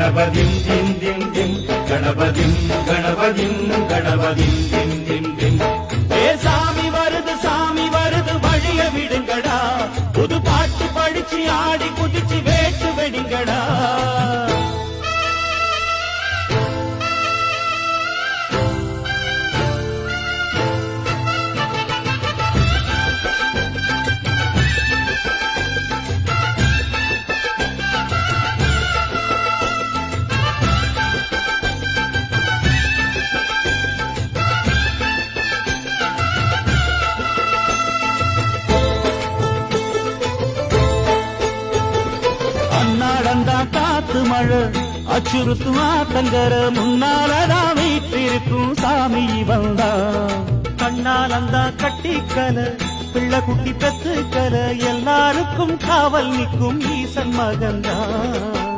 Thiem Ganapathi திம் திம் திம். கணபதி கணபதி கணபதி திம். வந்தா காத்து மழை அச்சுறுத்தும் ஆத்தங்கர முன்னாலதான் வீட்டிருக்கும் சாமி வந்தா கண்ணால் அந்த கட்டிக்கல பிள்ளை குட்டி பெத்துக்கல எல்லாருக்கும் காவல் நிற்கும் ஈசன் மகன்தான்